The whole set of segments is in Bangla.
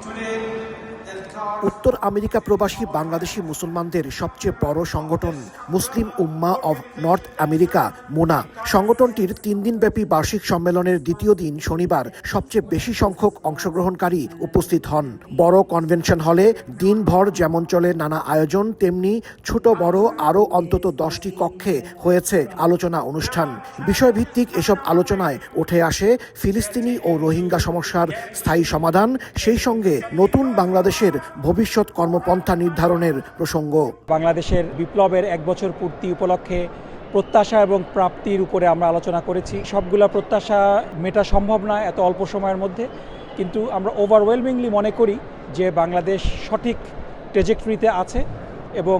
Today, উত্তর আমেরিকা প্রবাসী বাংলাদেশি মুসলমানদের সবচেয়ে বড় সংগঠন মুসলিম উম্মা অব নর্থ আমেরিকা, মোনা। সংগঠনটির তিন দিনব্যাপী বার্ষিক সম্মেলনের দ্বিতীয় দিন শনিবার সবচেয়ে বেশি সংখ্যক অংশগ্রহণকারী উপস্থিত হন। বড় কনভেনশন হলে দিনভর যেমন চলে নানা আয়োজন, তেমনি ছোট, বড় আরও অন্তত দশটি কক্ষে হয়েছে আলোচনা অনুষ্ঠান। বিষয়ভিত্তিক এসব আলোচনায় উঠে আসে ফিলিস্তিনি ও রোহিঙ্গা সমস্যার স্থায়ী সমাধান, সেই সঙ্গে নতুন বাংলাদেশের ভবিষ্যৎ কর্মপন্থা নির্ধারণের প্রসঙ্গ। বাংলাদেশের বিপ্লবের এক বছর পূর্তি উপলক্ষে প্রত্যাশা এবং প্রাপ্তির উপরে আমরা আলোচনা করেছি। সবগুলা প্রত্যাশা মেটা সম্ভব না এত অল্প সময়ের মধ্যে। কিন্তু আমরা ওভারওয়েলমিংলি মনে করি যে বাংলাদেশ সঠিক ট্রেজেক্টরিতে আছে এবং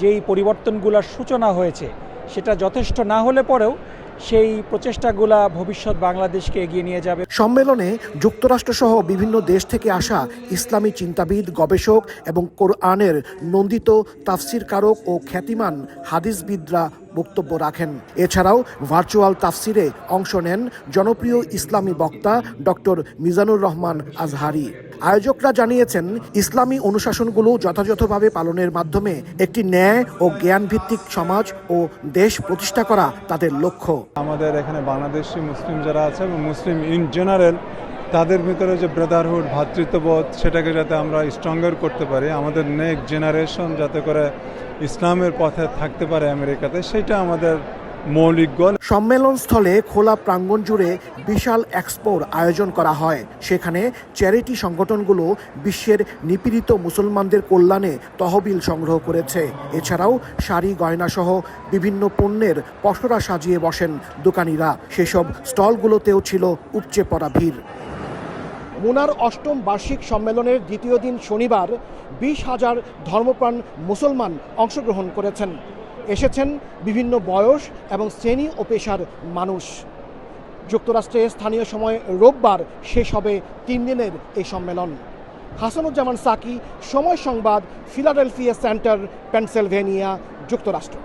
যেই পরিবর্তনগুলোর সূচনা হয়েছে সেটা যথেষ্ট না হলে পরেও সেই প্রচেষ্টাগুলা ভবিষ্যৎ বাংলাদেশকে এগিয়ে নিয়ে যাবে। সম্মেলনে যুক্তরাষ্ট্রসহ বিভিন্ন দেশ থেকে আসা ইসলামী চিন্তাবিদ, গবেষক এবং কোরআনের নন্দিত তাফসিরকারক ও খ্যাতিমান হাদিসবিদরা বক্তব্য রাখেন। এছাড়াও ভার্চুয়াল তাফসিরে অংশ নেন জনপ্রিয় ইসলামী বক্তা ডক্টর মিজানুর রহমান আজহারি। আয়োজকরা জানিয়েছেন, ইসলামী অনুশাসনগুলো যথাযথভাবে পালনের মাধ্যমে একটি ন্যায় ও জ্ঞানভিত্তিক সমাজ ও দেশ প্রতিষ্ঠা করা তাদের লক্ষ্য। আমাদের এখানে বাংলাদেশি মুসলিম যারা আছে মুসলিম ইন জেনারেল তাদের ভিতরে যে ব্রাদারহুড ভ্রাতৃত্ববোধ সেটাকে যাতে আমরা স্ট্রঙ্গার করতে পারি, আমাদের নেক্সট জেনারেশন যাতে করে ইসলামের পথে থাকতে পারে আমেরিকাতে, সেটা আমাদের মৌলিক গোল সম্মেলন স্থলে খোলা প্রাঙ্গণ জুড়ে বিশাল এক্সপোর আয়োজন করা হয়। সেখানে চ্যারিটি সংগঠনগুলো বিশ্বের নিপীড়িত মুসলমানদের কল্যাণে তহবিল সংগ্রহ করেছে। এছাড়াও শাড়ি গয়না সহ বিভিন্ন পণ্যের পসরা সাজিয়ে বসেন দোকানিরা। সেসব স্টলগুলোতেও ছিল উপচে পড়া ভিড়। মুনার অষ্টম বার্ষিক সম্মেলনের দ্বিতীয় দিন শনিবার বিশ হাজার ধর্মপ্রাণ মুসলমান অংশগ্রহণ করেছেন। এসেছেন বিভিন্ন বয়স এবং শ্রেণি ও পেশার মানুষ। যুক্তরাষ্ট্রে স্থানীয় সময় রোববার শেষ হবে তিন দিনের এই সম্মেলন। হাসানুজ্জামান সাকি সময় সংবাদ, ফিলাডেলফিয়া সেন্টার, পেনসিলভেনিয়া, যুক্তরাষ্ট্র।